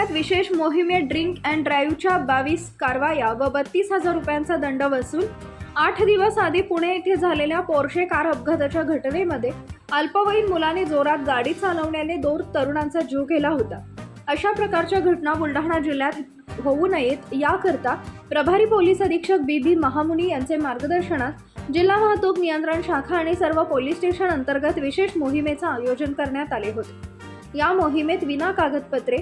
बुलढाण्यात विशेष मोहिमेत ड्रिंक अँड ड्राईव्हच्या बावीस कारवाया व बत्तीस हजार रुपयांचा दंड वसूल. आठ दिवस आधी पुणे येथे झालेल्या पोर्शे कार अपघाताच्या घटनेमध्ये अल्पवयीन मुलाने जोरात गाडी चालवण्याने दोन तरुणांचा जीव गेला होता. अशा प्रकारच्या घटना बुलढाणा जिल्ह्यात होऊ नयेत याकरता प्रभारी पोलीस अधीक्षक बी बी महामुनी यांचे मार्गदर्शनात जिल्हा वाहतूक नियंत्रण शाखा आणि सर्व पोलीस स्टेशन अंतर्गत विशेष मोहिमेचं आयोजन करण्यात आले होते. या मोहिमेत विना कागदपत्रे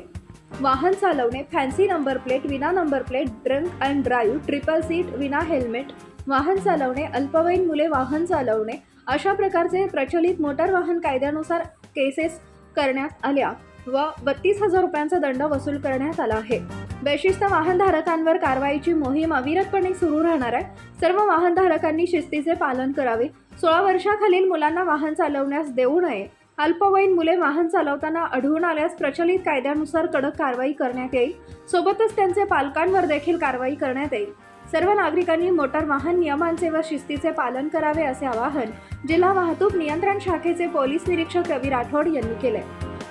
वाहन चालवणे फॅन्सी नंबर प्लेट विना number plate drunk and drive triple seat विना हेल्मेट वाहन चालवणे अल्पवयीन मुले वाहन चालवणे अशा प्रकारचे प्रचलित मोटार वाहन कायद्यानुसार केसेस करण्यात आल्या व बत्तीस हजार रुपयांचा दंड वसूल करण्यात आला आहे. बेशिस्त वाहनधारकांवर कारवाईची मोहीम अविरतपणे सुरू राहणार आहे. सर्व वाहनधारकांनी शिस्तीचे पालन करावे. सोळा वर्षाखालील मुलांना वाहन चालवण्यास देऊ नये. अल्पवयीन मुले वाहन चालवताना आढळून आल्यास प्रचलित कायद्यानुसार कडक कारवाई करण्यात येईल. सोबतच त्यांचे पालकांवर देखील कारवाई करण्यात येईल. सर्व नागरिकांनी मोटार वाहन नियमांचे व शिस्तीचे पालन करावे असे आवाहन जिल्हा वाहतूक नियंत्रण शाखेचे पोलीस निरीक्षक रवी राठोड यांनी केले.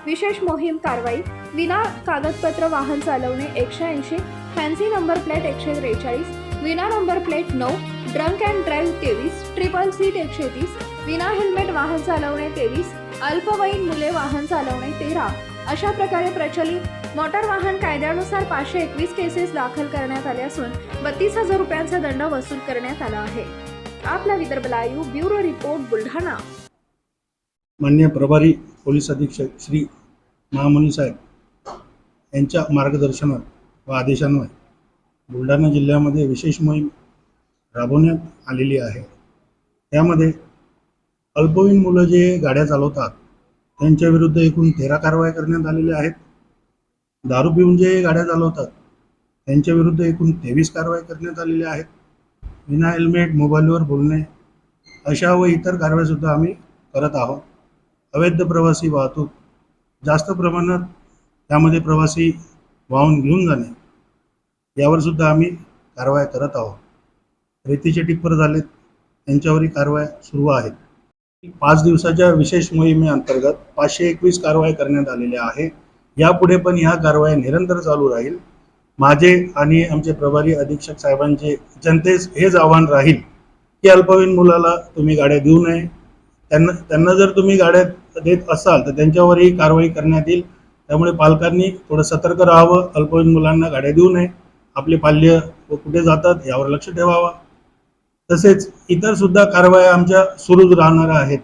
विशेष मोहीम कारवाई विना कागदपत्र वाहन चालवणे एकशे ऐंशी फॅन्सी नंबर प्लेट एकशे त्रेचाळीस विना नंबर प्लेट नऊ ड्रंक अँड ड्राईव्ह तेवीस ट्रिपल सीट एकशे तीस विना हेल्मेट वाहन चालवणे तेवीस अल्पवयीन मुले वाहन चालवणे तेरा. अशा प्रकारे प्रचलित मोटार वाहन कायद्यानुसार पाचशे एकवीस केसेस दाखल करण्यात आले असून बत्तीस हजार रुपयांचा दंड वसूल करण्यात आला आहे. आपला Vidarbha live bureau report Buldhana. मान्य प्रभारी पोलीस अधीक्षक श्री महामुनी साहेब यांच्या मार्गदर्शनात व आदेशान्वये बुलढाणा जिल्ह्यामध्ये विशेष मोहीम राबवण्यात आलेली आहे. त्यामध्ये अल्पवयीन मुलं जे गाड्या चालवतात त्यांच्या विरुद्ध एकूण तेरा कारवाया करण्यात आलेल्या आहेत. दारू पिऊन जे गाड्या चालवतात त्यांच्या विरुद्ध एकूण तेवीस कारवाया करण्यात आलेल्या आहेत. विना हेल्मेट मोबाईलवर बोलणे अशा व इतर कारवाईसुद्धा आम्ही करत आहोत. अवैध प्रवासी वाहतूक जास्त प्रमाणात त्यामध्ये प्रवासी वाहून घेऊन जाणे यावर सुद्धा आम्ही कारवाया करत आहोत. रेतीचे टिप्पर झालेत त्यांच्यावरही कारवाया सुरू आहेत. पाच दिवसाच्या विशेष मोहिमेअंतर्गत पाचशे एकवीस कारवाया करण्यात आलेल्या आहे. यापुढे पण ह्या कारवाया निरंतर चालू राहील. माझे आणि आमचे प्रभारी अधीक्षक साहेबांचे जनतेस हेच आव्हान राहील की अल्पवयीन मुलाला तुम्ही गाड्या देऊ नये. त्यांना त्यांना जर तुम्ही गाड्या देत असाल तर त्यांच्यावरही कारवाई करण्यात येईल. त्यामुळे पालकांनी थोडं सतर्क राहावं. अल्पवयीन मुलांना गाड्या देऊ नये. आपले पाल्य व कुठे जातात यावर लक्ष ठेवावा. तसेच इतर सुद्धा कारवाया आमच्या सुरूच राहणार आहेत.